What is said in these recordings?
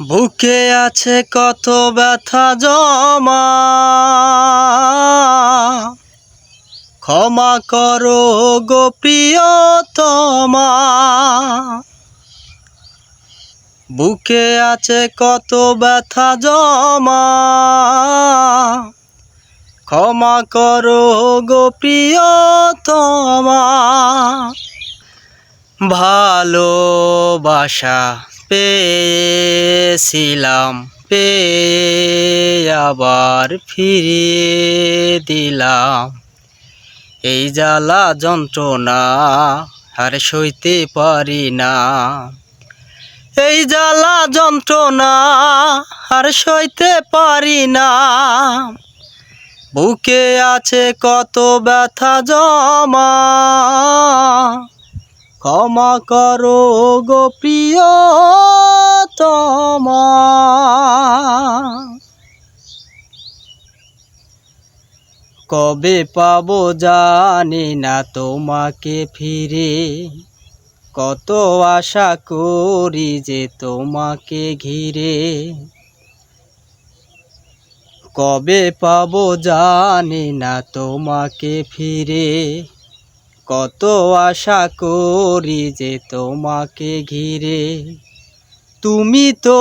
বুকে আছে কত ব্যথা জমা। ক্ষমা করো গো প্রিয়তমা। বুকে আছে কত ব্যথা জমা। ক্ষমা করো গো প্রিয়তমা। ভালোবাসা পেয়েছিলাম পেয়ে আবার ফিরিয়ে দিলাম। এই জ্বালা যন্ত্রণা আর সইতে পারি না। এই জ্বালা যন্ত্রণা আর সইতে পারি না। বুকে আছে কত ব্যথা জমা। ক্ষমা করো গো প্রিয়তমা। কবে পাব জানি না তোমাকে ফিরে। কত আশা করি যে তোমাকে ঘিরে। কবে পাব জানি না তোমাকে ফিরে। কত আশা করি যে তোমাকে ঘিরে। তুমি তো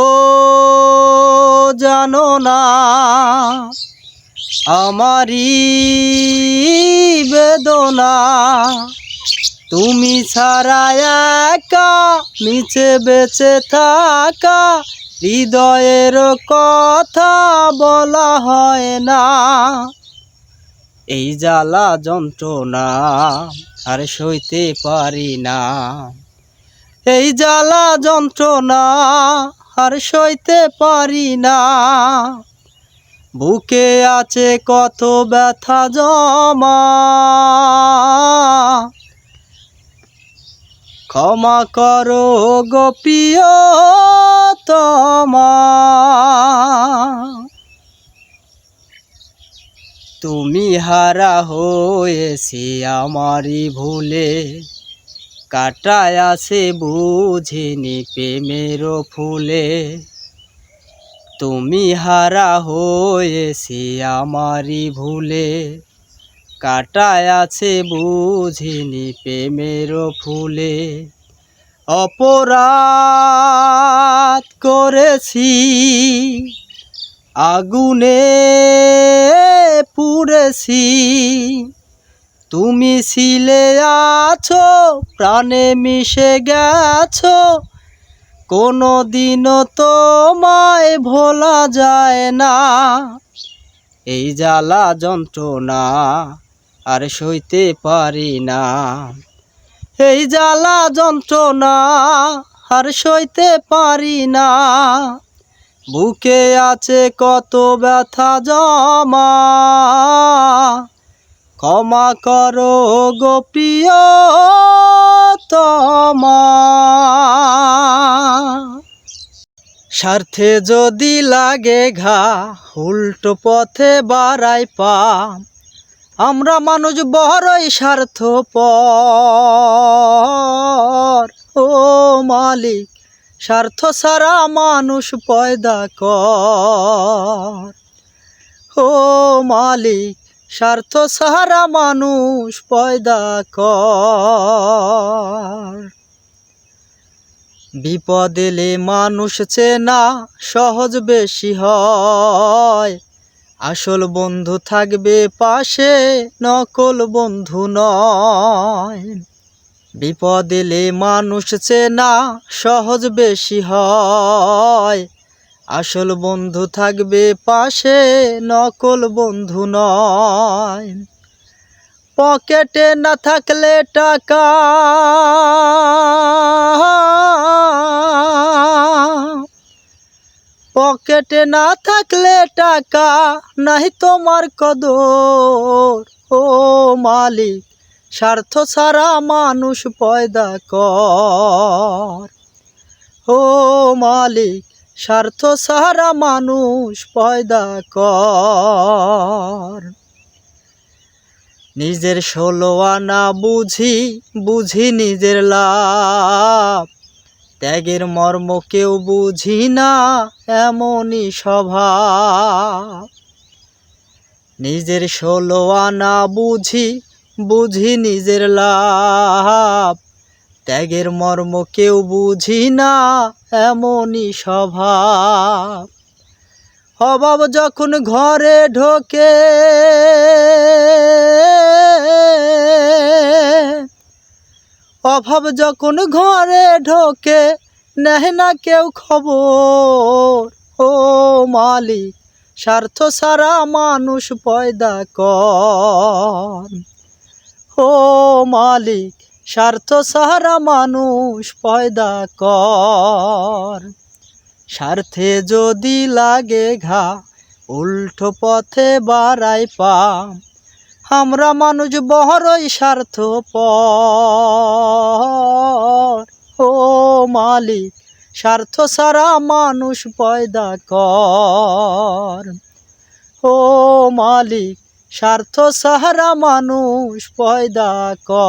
জানো না, আমারই বেদনা। তুমি ছাড়া একা নিচে বেঁচে থাকা, হৃদয়ের কথা বলা হয় না। এই জ্বালা যন্ত্রণা আর সইতে পারি না। এই জ্বালা যন্ত্রণা আর সইতে পারি না। বুকে আছে কত ব্যথা জমা। ক্ষমা করো গোপিয়তমা তুমি হারা হয়েছি আমারই ভুলে। কাটায় আছে বুঝিনি প্রেমের ফুলে। তুমি হারা হয়েছি আমারই ভুলে। কাটায় আছে বুঝিনি প্রেমের ফুলে। অপরাধ করেছি আগুনে পুড়েছি। তুমি ছিলে, আছো, প্রাণে মিশে গেছো। কোনো দিনও তোমায় ভোলা যায় না। এই জ্বালা যন্ত্রণা আর সইতে পারি না। এই জ্বালা যন্ত্রণা আর সইতে পারি না। বুকে আছে কত ব্যথা জমা। ক্ষমা করো গোপ্রিয়তমা স্বার্থে যদি লাগে ঘা, উল্টো পথে বাড়াই পা। আমরা মানুষ বড়ই স্বার্থ পর ও মালিক স্বার্থ সারা মানুষ পয়দা কর। ও মালিক, স্বার্থ সারা মানুষ পয়দা কর। বিপদ এলে মানুষ চেনা সহজ বেশি হয়। আসল বন্ধু থাকবে পাশে, নকল বন্ধু নয়। বিপদ এলে মানুষ চেনা সহজ বেশি হয়। আসল বন্ধু থাকবে পাশে, নকল বন্ধু নয়। পকেটে না থাকলে টাকা পকেটে না থাকলে টাকা, নাই তোমার কদর। ও মালিক স্বার্থ ছাড়া মানুষ পয়দা কর। ও মালিক, স্বার্থ ছাড়া মানুষ পয়দা কর। নিজের ষোলো আনা বুঝি বুঝি নিজের লাভ। ত্যাগের মর্ম কেউ বুঝি না, এমনই স্বভাব। নিজের ষোলো আনা বুঝি বুঝি নিজের লাভ। ত্যাগের মর্ম কেউ বুঝি না, এমনই স্বভাব। অভাব যখন ঘরে ঢোকে, অভাব যখন ঘরে ঢোকে নেয় না কেউ খবর। ও মালিক, স্বার্থ সারা মানুষ পয়দা কর। ও মালিক, স্বার্থ সারা মানুষ পয়দা কর। স্বার্থে যদি লাগে ঘা, উল্টো পথে বাড়াই পাম। আমরা মানুষ বহরই স্বার্থ ও মালিক, স্বার্থ সারা মানুষ পয়দা কর। ও মালিক স্বার্থ সাহারা মানুষ পয়দা কর।